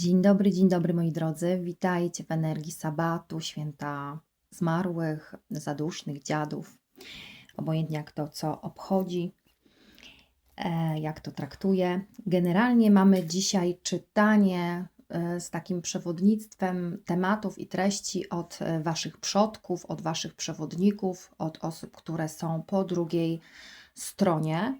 Dzień dobry, dzień dobry moi drodzy. Witajcie w energii sabatu, święta zmarłych, zadusznych, dziadów. Obojętnie jak to co obchodzi, e, jak to traktuje. Generalnie mamy dzisiaj czytanie e, z takim przewodnictwem tematów i treści od e, Waszych przodków, od Waszych przewodników, od osób, które są po drugiej stronie.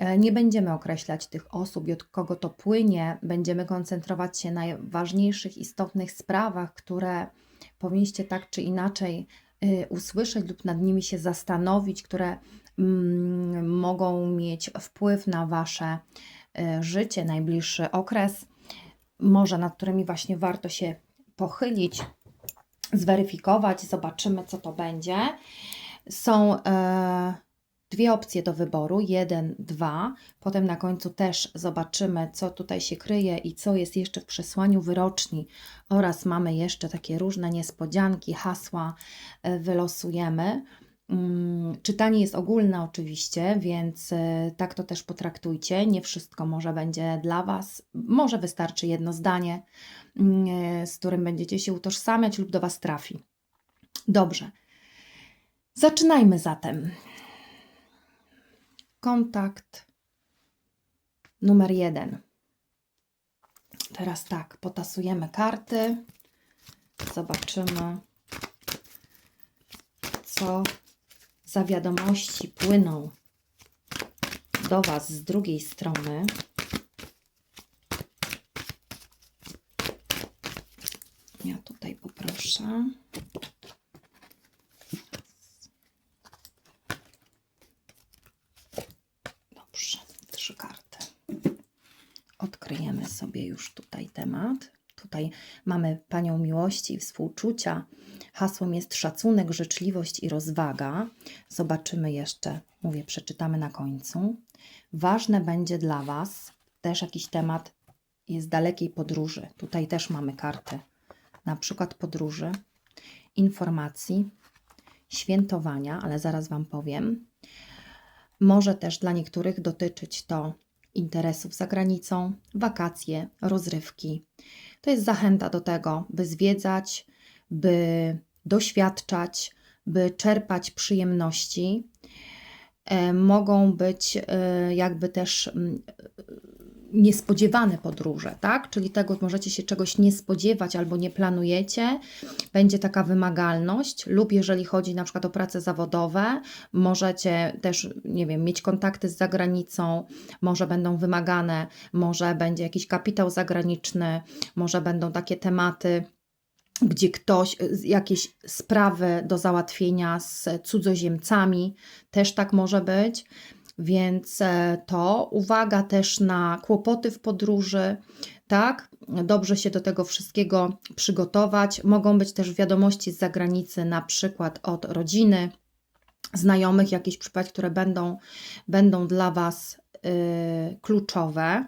E, Nie będziemy określać tych osób i od kogo to płynie. Będziemy koncentrować się na najważniejszych, istotnych sprawach, które powinniście tak czy inaczej y, usłyszeć lub nad nimi się zastanowić, które mm, mogą mieć wpływ na Wasze y, życie, najbliższy okres, może nad którymi właśnie warto się pochylić, zweryfikować, zobaczymy, co to będzie. Są. Dwie opcje do wyboru: jeden, dwa. Potem na końcu też zobaczymy, co tutaj się kryje i co jest jeszcze w przesłaniu wyroczni. Oraz mamy jeszcze takie różne niespodzianki, hasła e, wylosujemy. Mm, Czytanie jest ogólne oczywiście, więc e, tak to też potraktujcie. Nie wszystko może będzie dla Was. Może wystarczy jedno zdanie, mm, e, z którym będziecie się utożsamiać lub do Was trafi. Dobrze. Zaczynajmy zatem. Kontakt numer jeden. Teraz tak, potasujemy karty. Zobaczymy, co za wiadomości płyną do Was z drugiej strony. Ja tutaj poproszę. Dobrze, trzy karty. Odkryjemy sobie już tutaj temat. Tutaj mamy Panią miłości i współczucia. Hasłem jest szacunek, życzliwość i rozwaga. Zobaczymy jeszcze, mówię, przeczytamy na końcu. Ważne będzie dla Was też jakiś temat jest dalekiej podróży. Tutaj też mamy karty, na przykład podróży, informacji, świętowania, ale zaraz Wam powiem. Może też dla niektórych dotyczyć to interesów za granicą, wakacje, rozrywki. To jest zachęta do tego, by zwiedzać, by doświadczać, by czerpać przyjemności. E, mogą być e, jakby też mm, niespodziewane podróże, tak? Czyli tego możecie się czegoś nie spodziewać albo nie planujecie. Będzie taka wymagalność, lub jeżeli chodzi na przykład o prace zawodowe, możecie też, nie wiem, mieć kontakty z zagranicą, może będą wymagane, może będzie jakiś kapitał zagraniczny, może będą takie tematy gdzie ktoś, jakieś sprawy do załatwienia z cudzoziemcami, też tak może być. Więc e, to uwaga też na kłopoty w podróży, tak? Dobrze się do tego wszystkiego przygotować. Mogą być też wiadomości z zagranicy, na przykład od rodziny, znajomych, jakieś przypadki, które będą, będą dla Was yy, kluczowe.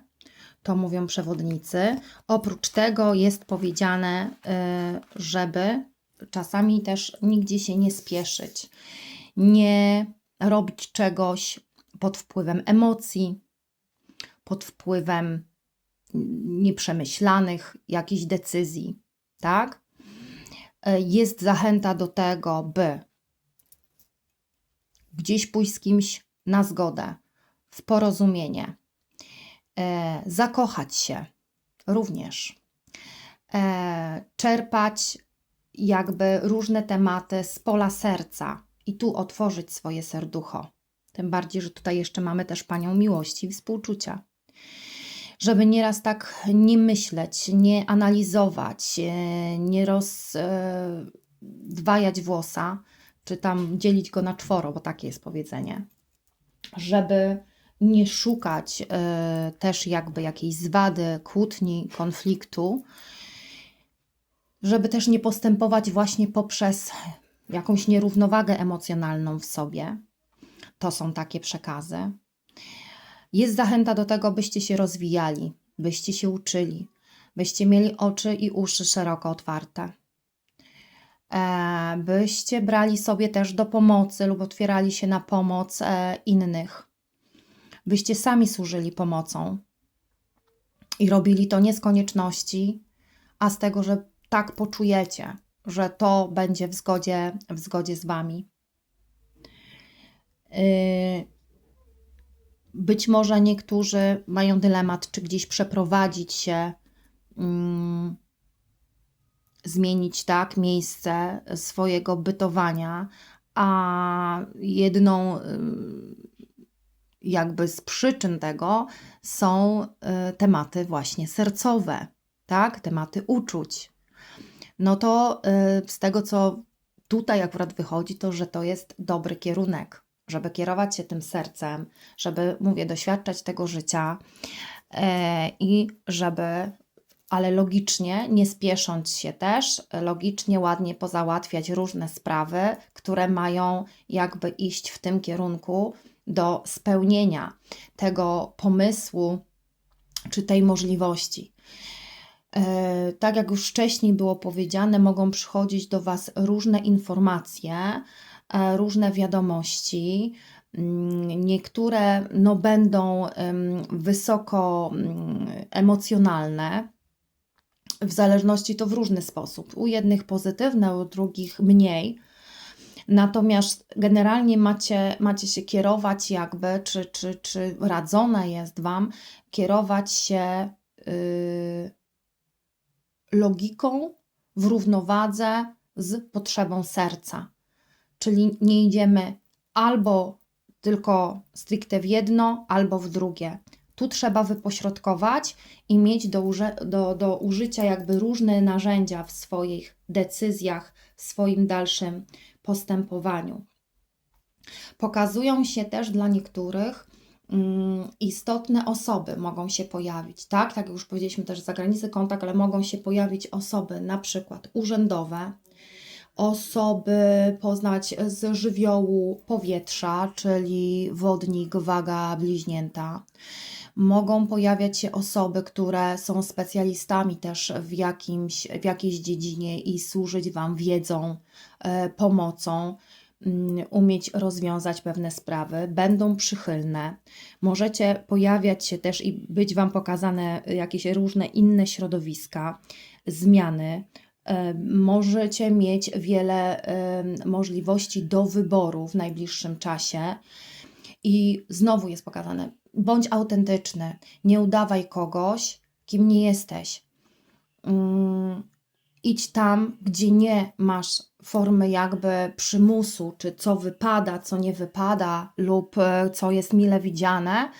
To mówią przewodnicy. Oprócz tego jest powiedziane, yy, żeby czasami też nigdzie się nie spieszyć, nie robić czegoś pod wpływem emocji, pod wpływem nieprzemyślanych jakichś decyzji, tak? E, Jest zachęta do tego, by gdzieś pójść z kimś na zgodę, w porozumienie, e, zakochać się również, e, czerpać jakby różne tematy z pola serca i tu otworzyć swoje serducho. Tym bardziej, że tutaj jeszcze mamy też Panią miłości i współczucia. Żeby nieraz tak nie myśleć, nie analizować, e, nie rozdwajać włosa, czy tam dzielić go na czworo, bo takie jest powiedzenie. Żeby nie szukać e, też jakby jakiejś zwady, kłótni, konfliktu, żeby też nie postępować właśnie poprzez jakąś nierównowagę emocjonalną w sobie. To są takie przekazy. Jest zachęta do tego, byście się rozwijali, byście się uczyli, byście mieli oczy i uszy szeroko otwarte. E, byście brali sobie też do pomocy lub otwierali się na pomoc e, innych. Byście sami służyli pomocą. i robili to nie z konieczności, a z tego, że tak poczujecie, że to będzie w zgodzie, w zgodzie z Wami. Yy, Być może niektórzy mają dylemat, czy gdzieś przeprowadzić się, mm, zmienić tak miejsce swojego bytowania, a jedną ym, jakby z przyczyn tego są y, tematy właśnie sercowe, tak? Tematy uczuć. No to y, z tego, co tutaj akurat wychodzi, to że to jest dobry kierunek, żeby kierować się tym sercem, żeby, mówię, doświadczać tego życia e, i żeby, ale logicznie, nie spiesząc się też, logicznie, ładnie pozałatwiać różne sprawy, które mają jakby iść w tym kierunku do spełnienia tego pomysłu czy tej możliwości. E, Tak jak już wcześniej było powiedziane, mogą przychodzić do Was różne informacje, różne wiadomości. Mm, Niektóre no, będą wysoko mm, emocjonalne, w zależności to w różny sposób. U jednych pozytywne, u drugich mniej. Natomiast generalnie macie, macie się kierować jakby, czy, czy, czy radzone jest Wam kierować się yy, logiką w równowadze z potrzebą serca. Czyli nie idziemy albo tylko stricte w jedno, albo w drugie. Tu trzeba wypośrodkować i mieć do, do, do użycia jakby różne narzędzia w swoich decyzjach, w swoim dalszym postępowaniu. Pokazują się też dla niektórych mm, istotne osoby mogą się pojawić, tak? Tak jak już powiedzieliśmy też z zagranicy kontakt, ale mogą się pojawić osoby na przykład urzędowe, osoby poznać z żywiołu powietrza, czyli wodnik, waga, bliźnięta. Mogą pojawiać się osoby, które są specjalistami też w, jakimś, w jakiejś dziedzinie i służyć Wam wiedzą, e, pomocą, mm, umieć rozwiązać pewne sprawy, będą przychylne. Możecie pojawiać się też i być Wam pokazane jakieś różne inne środowiska, zmiany. E, Możecie mieć wiele e, możliwości do wyboru w najbliższym czasie. I znowu jest pokazane, bądź autentyczny, nie udawaj kogoś, kim nie jesteś. Mm, idź tam, gdzie nie masz formy jakby przymusu, czy co wypada, co nie wypada, lub e, co jest mile widziane,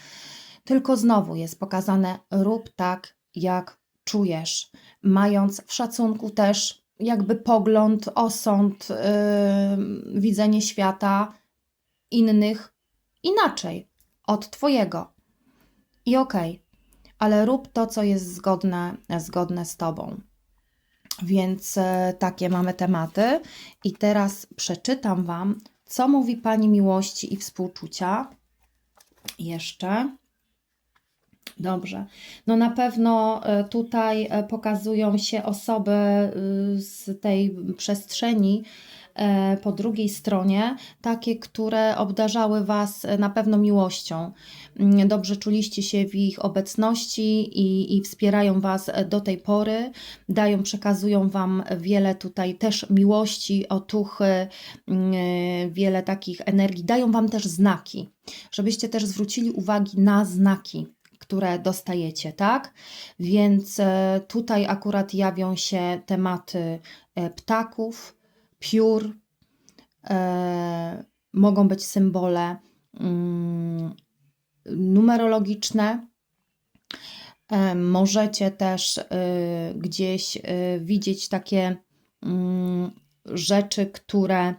tylko znowu jest pokazane, rób tak, jak czujesz, mając w szacunku też jakby pogląd, osąd, yy, widzenie świata innych inaczej od Twojego. I okej, ale rób to, co jest zgodne, zgodne z Tobą. Więc e, takie mamy tematy. I teraz przeczytam Wam, co mówi Pani miłości i współczucia. Jeszcze. Dobrze. No na pewno e, tutaj e, pokazują się osoby y, z tej przestrzeni e, po drugiej stronie, takie, które obdarzały Was na pewno miłością. Mm, Dobrze czuliście się w ich obecności i, i wspierają Was do tej pory, dają, przekazują Wam wiele tutaj też miłości, otuchy, mm, wiele takich energii, dają Wam też znaki, żebyście też zwrócili uwagi na znaki które dostajecie, tak? Więc e, tutaj akurat jawią się tematy e, ptaków, piór, e, mogą być symbole mm, numerologiczne. Możecie też gdzieś widzieć takie mm, rzeczy, które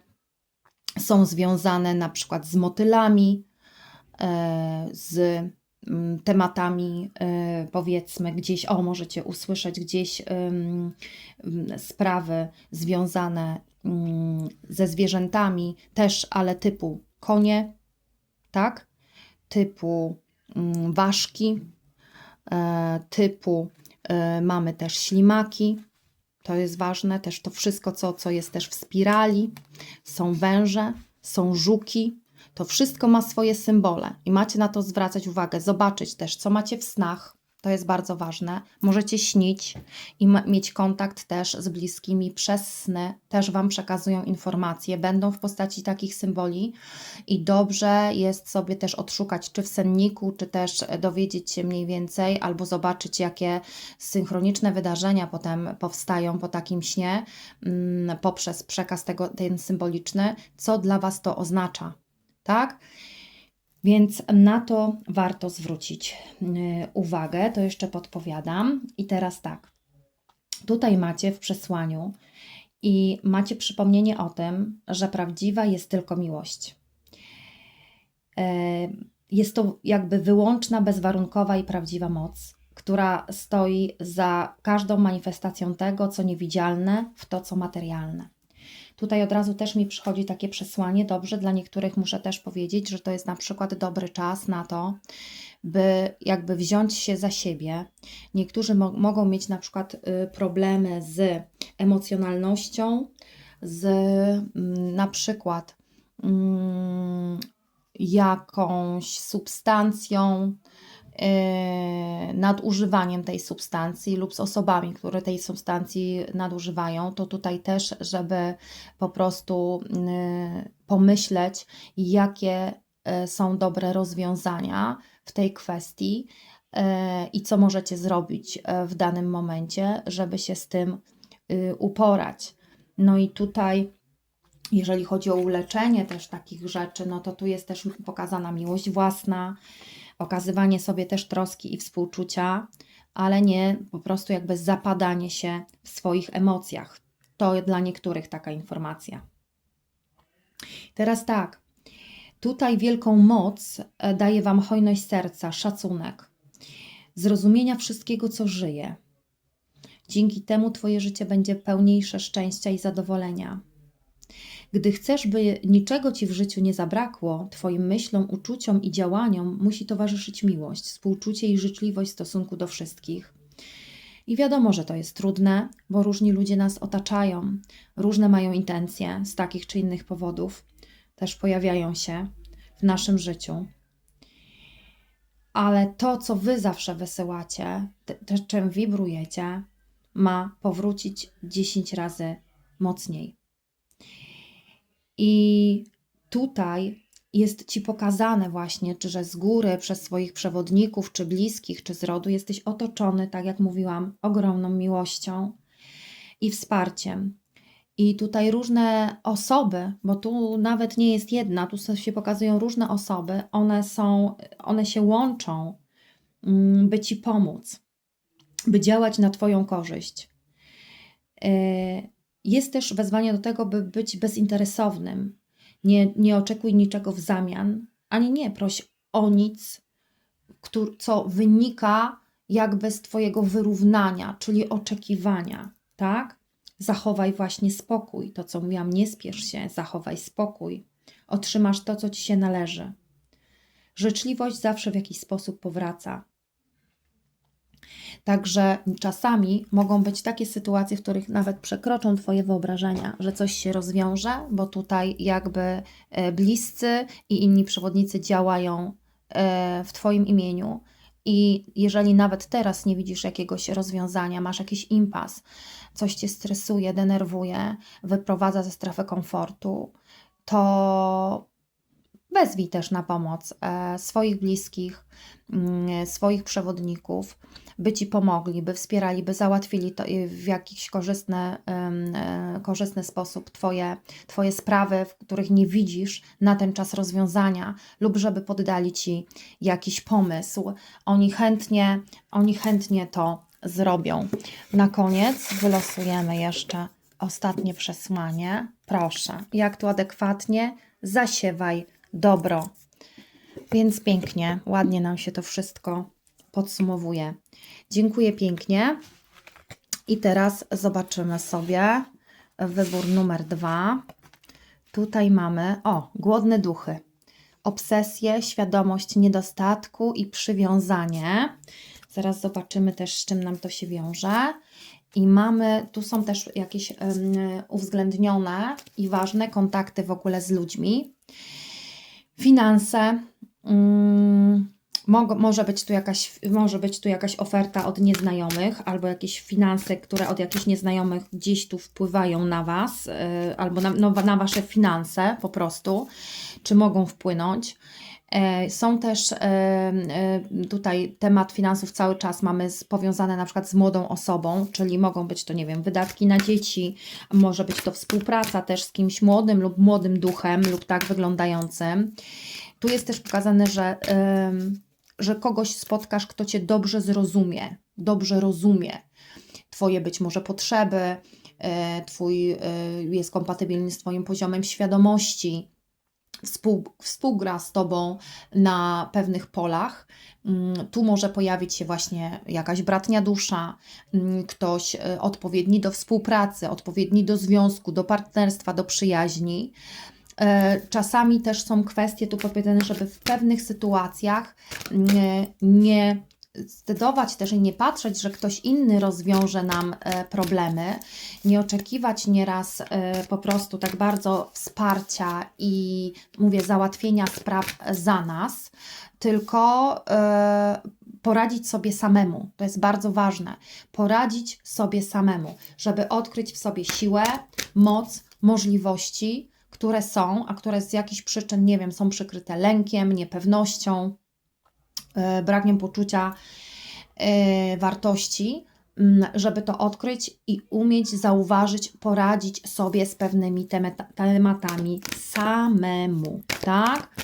są związane na przykład z motylami, z tematami, e, powiedzmy, gdzieś, o, możecie usłyszeć gdzieś sprawy związane mm, ze zwierzętami, też, ale typu konie, tak? Typu mm, ważki, e, typu e, mamy też ślimaki. To jest ważne, też to wszystko, co, co jest też w spirali. Są węże, są żuki. To wszystko ma swoje symbole i macie na to zwracać uwagę, zobaczyć też, co macie w snach, To jest bardzo ważne. Możecie śnić i mieć kontakt też z bliskimi przez sny. Też Wam przekazują informacje. Będą w postaci takich symboli i dobrze jest sobie też odszukać, czy w senniku, czy też dowiedzieć się mniej więcej, albo zobaczyć, jakie synchroniczne wydarzenia potem powstają po takim śnie, mm, poprzez przekaz tego, ten symboliczny, co dla Was to oznacza. Tak? Więc na to warto zwrócić y, uwagę, to jeszcze podpowiadam. I teraz tak, tutaj macie w przesłaniu i macie przypomnienie o tym, że prawdziwa jest tylko miłość. E, Jest to jakby wyłączna, bezwarunkowa i prawdziwa moc, która stoi za każdą manifestacją tego, co niewidzialne, w to, co materialne. Tutaj od razu też mi przychodzi takie przesłanie. Dobrze, dla niektórych muszę też powiedzieć, że to jest na przykład dobry czas na to, by jakby wziąć się za siebie. Niektórzy mo mogą mieć na przykład y, problemy z emocjonalnością, z mm, na przykład mm, jakąś substancją, yy, nadużywaniem tej substancji lub z osobami, które tej substancji nadużywają, to tutaj też, żeby po prostu yy, pomyśleć, jakie yy, są dobre rozwiązania w tej kwestii i co możecie zrobić w danym momencie, żeby się z tym yy, uporać. No i tutaj jeżeli chodzi o uleczenie też takich rzeczy, no to tu jest też pokazana miłość własna, okazywanie sobie też troski i współczucia, ale nie po prostu jakby zapadanie się w swoich emocjach. To dla niektórych taka informacja. Teraz tak, tutaj wielką moc e, daje Wam hojność serca, szacunek, zrozumienia wszystkiego, co żyje. Dzięki temu Twoje życie będzie pełniejsze szczęścia i zadowolenia. Gdy chcesz, by niczego ci w życiu nie zabrakło, Twoim myślom, uczuciom i działaniom musi towarzyszyć miłość, współczucie i życzliwość w stosunku do wszystkich. I wiadomo, że to jest trudne, bo różni ludzie nas otaczają, różne mają intencje z takich czy innych powodów, też pojawiają się w naszym życiu. Ale to, co Wy zawsze wysyłacie, czym wibrujecie, ma powrócić 10 razy mocniej. I tutaj jest Ci pokazane właśnie, czy że z góry przez swoich przewodników, czy bliskich, czy z rodu jesteś otoczony, tak jak mówiłam, ogromną miłością i wsparciem. I tutaj różne osoby, bo tu nawet nie jest jedna, tu się pokazują różne osoby, one są, one się łączą, mm, by Ci pomóc, by działać na Twoją korzyść. Yy, jest też wezwanie do tego, by być bezinteresownym. Nie, nie oczekuj niczego w zamian, ani nie proś o nic, co wynika jakby z Twojego wyrównania, czyli oczekiwania, tak? Zachowaj właśnie spokój. To, co mówiłam, nie spiesz się, zachowaj spokój. Otrzymasz to, co Ci się należy. Życzliwość zawsze w jakiś sposób powraca. Także czasami mogą być takie sytuacje, w których nawet przekroczą Twoje wyobrażenia, że coś się rozwiąże, bo tutaj jakby e, bliscy i inni przewodnicy działają e, w Twoim imieniu. I jeżeli nawet teraz nie widzisz jakiegoś rozwiązania, masz jakiś impas, coś cię stresuje, denerwuje, wyprowadza ze strefy komfortu, to wezwij też na pomoc e, swoich bliskich, mm, swoich przewodników by Ci pomogli, by wspierali, by załatwili to w jakiś korzystny, e, korzystny sposób twoje, twoje sprawy, w których nie widzisz na ten czas rozwiązania, lub żeby poddali Ci jakiś pomysł. Oni chętnie, oni chętnie to zrobią. Na koniec wylosujemy jeszcze ostatnie przesłanie. Proszę, jak tu adekwatnie zasiewaj dobro. Więc pięknie, ładnie nam się to wszystko podsumowuje. Dziękuję pięknie. I teraz zobaczymy sobie wybór numer dwa. Tutaj mamy, o, głodne duchy. Obsesję, świadomość niedostatku i przywiązanie. Zaraz zobaczymy też, z czym nam to się wiąże. I mamy, tu są też jakieś um, uwzględnione i ważne kontakty w ogóle z ludźmi. Finanse, um, Mog, może, być tu jakaś, może być tu jakaś oferta od nieznajomych, albo jakieś finanse, które od jakichś nieznajomych gdzieś tu wpływają na Was, yy, albo na, no, na Wasze finanse po prostu, czy mogą wpłynąć. E, Są też e, e, tutaj temat finansów cały czas mamy powiązane na przykład z młodą osobą, czyli mogą być to, nie wiem, wydatki na dzieci, może być to współpraca też z kimś młodym lub młodym duchem lub tak wyglądającym. Tu jest też pokazane, że, że kogoś spotkasz, kto Cię dobrze zrozumie, dobrze rozumie Twoje być może potrzeby, Twój jest kompatybilny z Twoim poziomem świadomości, współ, współgra z Tobą na pewnych polach. Mm, Tu może pojawić się właśnie jakaś bratnia dusza, mm, ktoś e, odpowiedni do współpracy, odpowiedni do związku, do partnerstwa, do przyjaźni. E, Czasami też są kwestie tu powiedziane, żeby w pewnych sytuacjach nie, nie zdecydować też i nie patrzeć, że ktoś inny rozwiąże nam e, problemy, nie oczekiwać nieraz e, po prostu tak bardzo wsparcia i mówię, załatwienia spraw za nas, tylko e, poradzić sobie samemu. To jest bardzo ważne. Poradzić sobie samemu, żeby odkryć w sobie siłę, moc, możliwości, które są, a które z jakichś przyczyn, nie wiem, są przykryte lękiem, niepewnością, brakiem poczucia e, wartości, żeby to odkryć i umieć zauważyć, poradzić sobie z pewnymi tematami samemu, tak?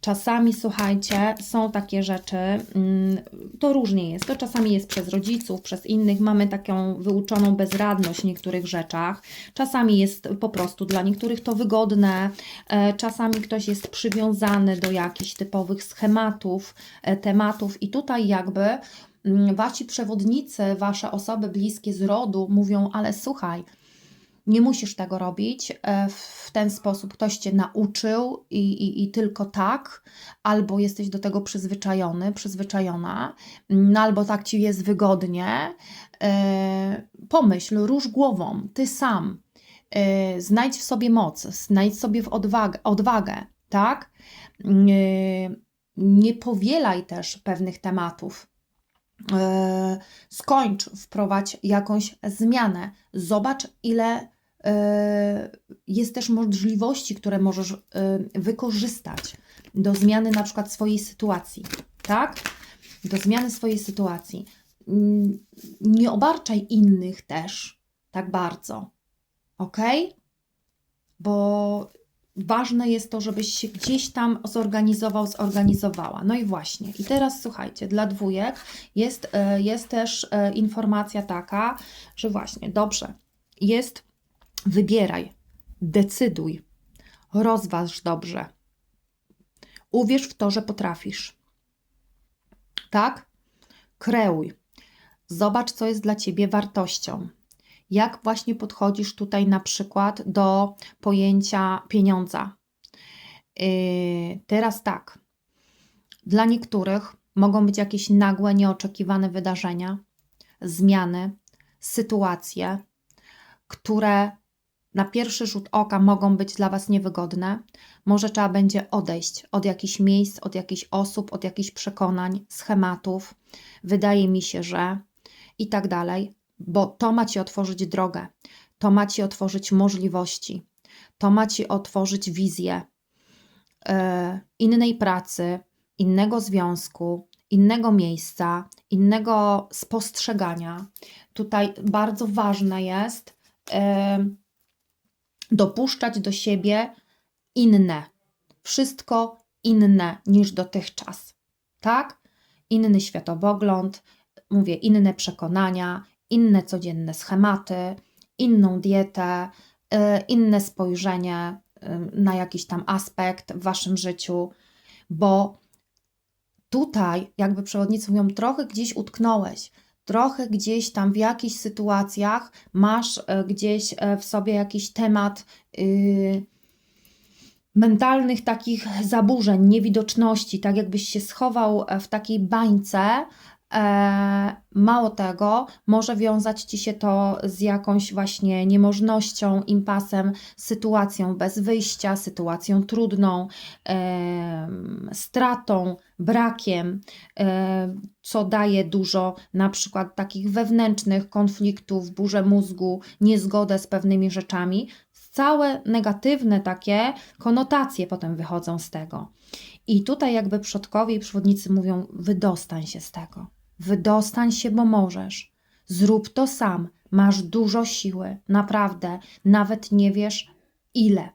Czasami, słuchajcie, są takie rzeczy, mm, to różnie jest. To czasami jest przez rodziców, przez innych. Mamy taką wyuczoną bezradność w niektórych rzeczach. Czasami jest po prostu dla niektórych to wygodne. E, Czasami ktoś jest przywiązany do jakichś typowych schematów, e, tematów, i tutaj jakby mm, wasi przewodnicy, wasze osoby bliskie z rodu mówią: Ale słuchaj, nie musisz tego robić e, w ten sposób. Ktoś cię nauczył i, i, i tylko tak, albo jesteś do tego przyzwyczajony, przyzwyczajona, no, albo tak ci jest wygodnie. E, Pomyśl, rusz głową, ty sam. E, Znajdź w sobie moc, znajdź sobie w odwagę, odwagę tak? Nie powielaj też pewnych tematów. E, Skończ, wprowadź jakąś zmianę. Zobacz, ile e, jest też możliwości, które możesz e, wykorzystać do zmiany na przykład swojej sytuacji, tak? Do zmiany swojej sytuacji. Nie obarczaj innych też tak bardzo, ok? Bo ważne jest to, żebyś się gdzieś tam zorganizował, zorganizowała. No i właśnie. I teraz słuchajcie, dla dwójek jest, e, jest też e, informacja taka, że właśnie, dobrze, jest, wybieraj, decyduj, rozważ dobrze. Uwierz w to, że potrafisz. Tak? Kreuj. Zobacz, co jest dla ciebie wartością. Jak właśnie podchodzisz tutaj na przykład do pojęcia pieniądza? Yy, teraz tak. Dla niektórych mogą być jakieś nagłe, nieoczekiwane wydarzenia, zmiany, sytuacje, które na pierwszy rzut oka mogą być dla Was niewygodne. Może trzeba będzie odejść od jakichś miejsc, od jakichś osób, od jakichś przekonań, schematów. Wydaje mi się, że i tak dalej, bo to ma Ci otworzyć drogę, to ma Ci otworzyć możliwości, to ma Ci otworzyć wizję e, innej pracy, innego związku, innego miejsca, innego spostrzegania. Tutaj bardzo ważne jest e, dopuszczać do siebie inne, wszystko inne niż dotychczas, tak? Inny światopogląd, mówię, inne przekonania, inne codzienne schematy, inną dietę, y, inne spojrzenie y, na jakiś tam aspekt w waszym życiu, bo tutaj, jakby przewodnicy mówią, trochę gdzieś utknąłeś, trochę gdzieś tam w jakichś sytuacjach masz e, gdzieś e, w sobie jakiś temat y, mentalnych takich zaburzeń, niewidoczności, tak jakbyś się schował e, w takiej bańce E, mało tego, może wiązać ci się to z jakąś właśnie niemożnością, impasem, sytuacją bez wyjścia, sytuacją trudną, stratą, brakiem, e, co daje dużo na przykład takich wewnętrznych konfliktów, burzę mózgu, niezgodę z pewnymi rzeczami. Całe negatywne takie konotacje potem wychodzą z tego. I tutaj jakby przodkowie i przewodnicy mówią: wydostań się z tego. Wydostań się, bo możesz. Zrób to sam. Masz dużo siły, naprawdę. Nawet nie wiesz ile.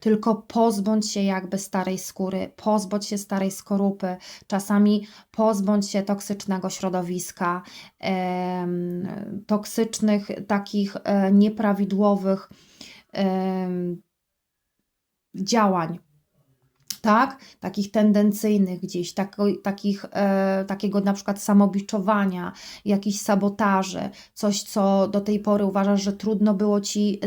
Tylko pozbądź się jakby starej skóry, pozbądź się starej skorupy, czasami pozbądź się toksycznego środowiska, em, toksycznych, takich e, nieprawidłowych em, działań, tak? Takich tendencyjnych gdzieś, tako, takich, e, takiego na przykład samobiczowania, jakichś sabotaży, coś, co do tej pory uważasz, że trudno było ci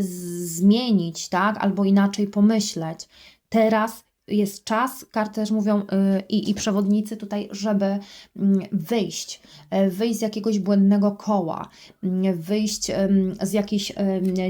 zmienić, tak? Albo inaczej pomyśleć. Teraz jest czas, karty też mówią y, i, przewodnicy tutaj, żeby mm, wyjść, e, wyjść z jakiegoś błędnego koła, mm, wyjść z jakiejś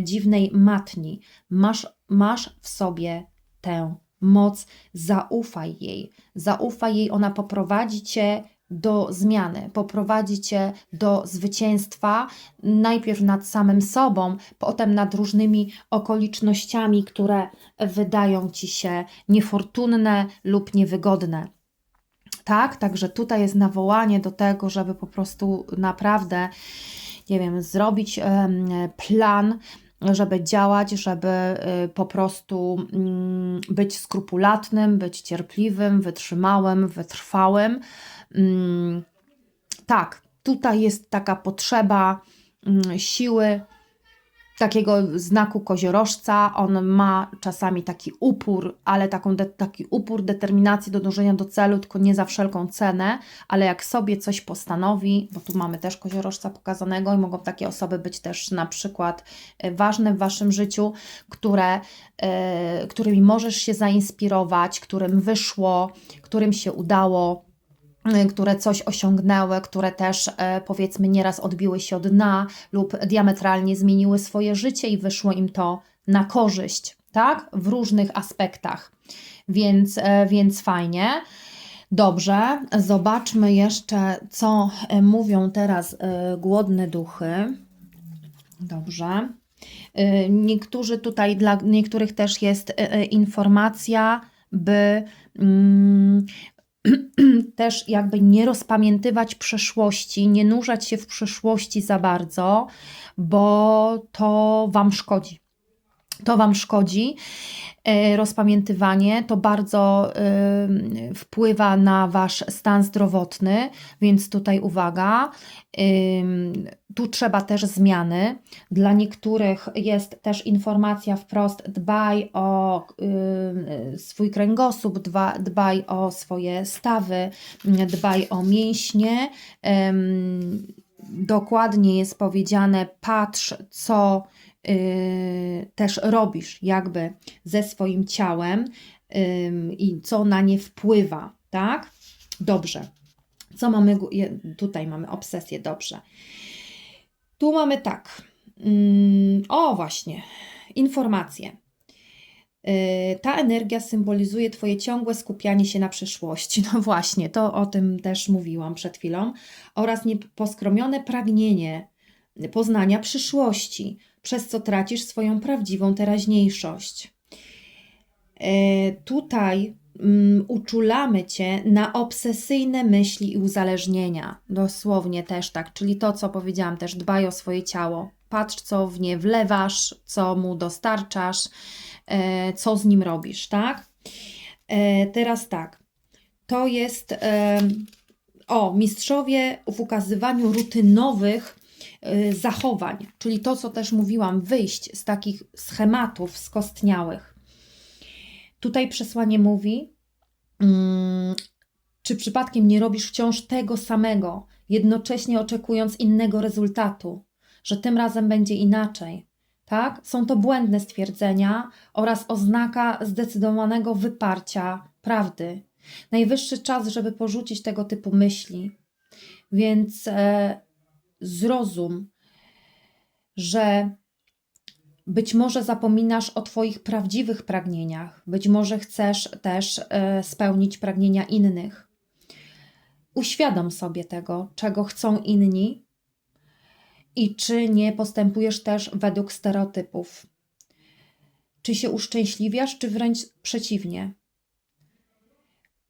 dziwnej matni. Masz, masz w sobie tę moc, zaufaj jej. Zaufaj jej, ona poprowadzi cię do zmiany, poprowadzi cię do zwycięstwa, najpierw nad samym sobą, potem nad różnymi okolicznościami, które wydają ci się niefortunne lub niewygodne. Tak, także tutaj jest nawołanie do tego, żeby po prostu naprawdę, nie wiem, zrobić plan, żeby działać, żeby y, po prostu mm, być skrupulatnym, być cierpliwym, wytrzymałym, wytrwałym. Mm, Tak, tutaj jest taka potrzeba mm, siły, takiego znaku koziorożca. On ma czasami taki upór, ale taką de- taki upór determinacji do dążenia do celu, tylko nie za wszelką cenę, ale jak sobie coś postanowi, bo tu mamy też koziorożca pokazanego i mogą takie osoby być też na przykład e, ważne w Waszym życiu, które, e, którymi możesz się zainspirować, którym wyszło, którym się udało, y, które coś osiągnęły, które też e, powiedzmy nieraz odbiły się od dna lub diametralnie zmieniły swoje życie i wyszło im to na korzyść, tak? W różnych aspektach. Więc, e, więc fajnie. Dobrze, zobaczmy jeszcze, co e, mówią teraz głodne duchy. Dobrze. Y, Niektórzy tutaj, dla niektórych też jest informacja, by mm, też jakby nie rozpamiętywać przeszłości, nie nurzać się w przeszłości za bardzo, bo to Wam szkodzi. To Wam szkodzi. E, Rozpamiętywanie to bardzo y, wpływa na Wasz stan zdrowotny, więc tutaj uwaga. Ym, Tu trzeba też zmiany. Dla niektórych jest też informacja wprost: dbaj o swój kręgosłup, dba, dbaj o swoje stawy, dbaj o mięśnie. Dokładnie jest powiedziane: patrz, co też robisz, jakby ze swoim ciałem i co na nie wpływa, tak? Dobrze. Co mamy tutaj? Mamy obsesję, dobrze. Tu mamy tak. O, właśnie. Informacje. Yy, Ta energia symbolizuje Twoje ciągłe skupianie się na przyszłości. No właśnie, to o tym też mówiłam przed chwilą. Oraz nieposkromione pragnienie poznania przyszłości, przez co tracisz swoją prawdziwą teraźniejszość. E, Tutaj mm, uczulamy Cię na obsesyjne myśli i uzależnienia. Dosłownie też tak, czyli to, co powiedziałam, też dbaj o swoje ciało. Patrz, co w nie wlewasz, co mu dostarczasz, e, co z nim robisz, tak? E, Teraz tak, to jest em, o mistrzowie w ukazywaniu rutynowych zachowań, czyli to, co też mówiłam, wyjść z takich schematów skostniałych. Tutaj przesłanie mówi, mm, czy przypadkiem nie robisz wciąż tego samego, jednocześnie oczekując innego rezultatu, że tym razem będzie inaczej. Tak? Są to błędne stwierdzenia oraz oznaka zdecydowanego wyparcia prawdy. Najwyższy czas, żeby porzucić tego typu myśli. Więc e, zrozum, że być może zapominasz o Twoich prawdziwych pragnieniach, być może chcesz też e, spełnić pragnienia innych. Uświadom sobie tego, czego chcą inni i czy nie postępujesz też według stereotypów. Czy się uszczęśliwiasz, czy wręcz przeciwnie.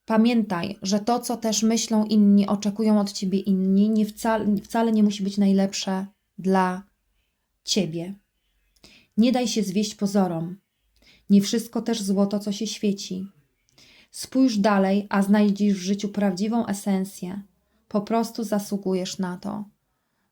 Pamiętaj, że to, co też myślą inni, oczekują od ciebie inni, nie wcale, wcale nie musi być najlepsze dla ciebie. Nie daj się zwieść pozorom. Nie wszystko też złoto, co się świeci. Spójrz dalej, a znajdziesz w życiu prawdziwą esencję. Po prostu zasługujesz na to.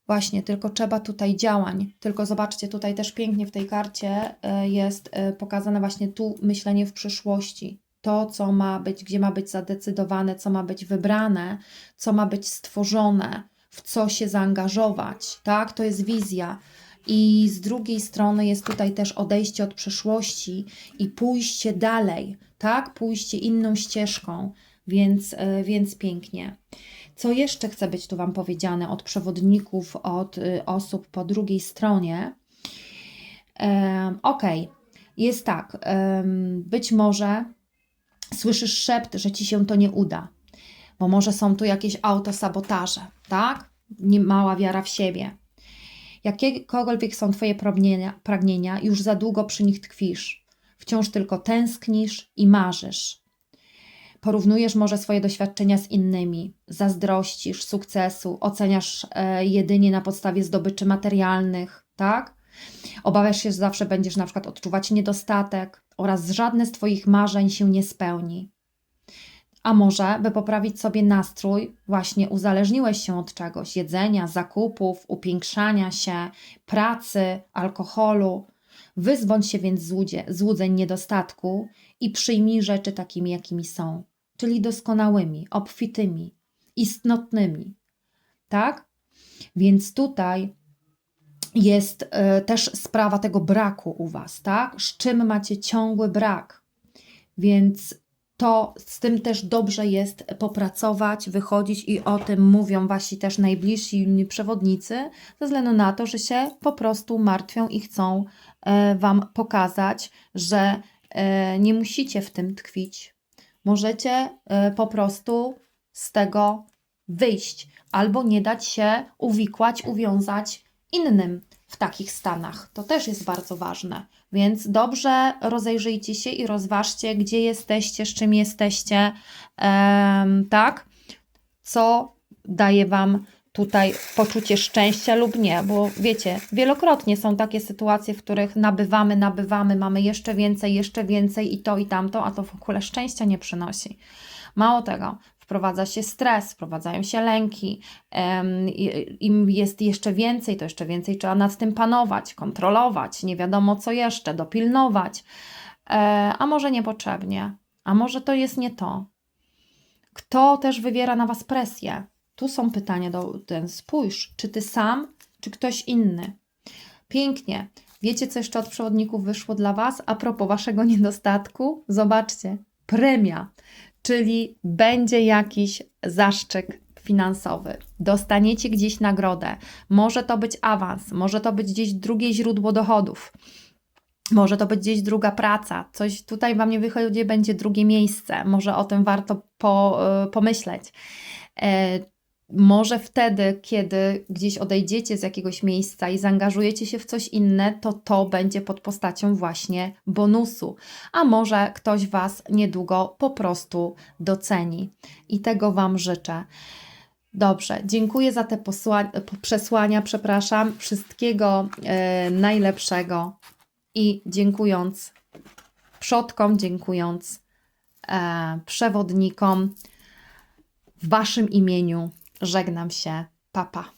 Właśnie, tylko trzeba tutaj działań. Tylko zobaczcie, tutaj też pięknie w tej karcie e, jest e, pokazane właśnie tu myślenie w przyszłości. To, co ma być, gdzie ma być zadecydowane, co ma być wybrane, co ma być stworzone, w co się zaangażować. Tak, to jest wizja. I z drugiej strony jest tutaj też odejście od przeszłości i pójście dalej, tak? Pójście inną ścieżką, więc, e, więc pięknie. Co jeszcze chce być tu Wam powiedziane od przewodników, od y, osób po drugiej stronie? Ok, jest tak. Być może słyszyś szept, że ci się to nie uda, bo może są tu jakieś autosabotaże, tak? Nie mała wiara w siebie. Jakiekolwiek są Twoje pragnienia, pragnienia, już za długo przy nich tkwisz. Wciąż tylko tęsknisz i marzysz. Porównujesz może swoje doświadczenia z innymi, zazdrościsz sukcesu, oceniasz e, jedynie na podstawie zdobyczy materialnych, tak? Obawiasz się, że zawsze będziesz na przykład odczuwać niedostatek oraz żadne z Twoich marzeń się nie spełni. A może, by poprawić sobie nastrój, właśnie uzależniłeś się od czegoś jedzenia, zakupów, upiększania się, pracy, alkoholu. Wyzbądź się więc złudzie, złudzeń niedostatku i przyjmij rzeczy takimi, jakimi są, czyli doskonałymi, obfitymi, istotnymi. Tak? Więc tutaj jest y, też sprawa tego braku u Was, tak? Z czym macie ciągły brak. Więc to z tym też dobrze jest popracować, wychodzić i o tym mówią wasi też najbliżsi przewodnicy, ze względu na to, że się po prostu martwią i chcą e, Wam pokazać, że e, nie musicie w tym tkwić. Możecie e, po prostu z tego wyjść albo nie dać się uwikłać, uwiązać innym w takich stanach. To też jest bardzo ważne. Więc dobrze rozejrzyjcie się i rozważcie, gdzie jesteście, z czym jesteście, um, tak? Co daje Wam tutaj poczucie szczęścia lub nie, bo wiecie, wielokrotnie są takie sytuacje, w których nabywamy, nabywamy, mamy jeszcze więcej, jeszcze więcej i to i tamto, a to w ogóle szczęścia nie przynosi. Mało tego, wprowadza się stres, wprowadzają się lęki. Im jest jeszcze więcej, to jeszcze więcej trzeba nad tym panować, kontrolować, nie wiadomo co jeszcze, dopilnować. E, a może niepotrzebnie, a może to jest nie to. Kto też wywiera na Was presję? Tu są pytania do ten. Spójrz, czy ty sam, czy ktoś inny. Pięknie. Wiecie, co jeszcze od przewodników wyszło dla Was? A propos Waszego niedostatku, zobaczcie, premia czyli będzie jakiś zaszczyt finansowy. Dostaniecie gdzieś nagrodę. Może to być awans, może to być gdzieś drugie źródło dochodów. Może to być gdzieś druga praca, coś tutaj Wam nie wychodzi, będzie drugie miejsce. Może o tym warto po, y, pomyśleć. Może wtedy, kiedy gdzieś odejdziecie z jakiegoś miejsca i zaangażujecie się w coś inne, to to będzie pod postacią właśnie bonusu. A może ktoś Was niedługo po prostu doceni. I tego Wam życzę. Dobrze, dziękuję za te przesłania, przepraszam. Wszystkiego e, najlepszego i dziękując przodkom, dziękując e, przewodnikom w Waszym imieniu Żegnam się. Papa.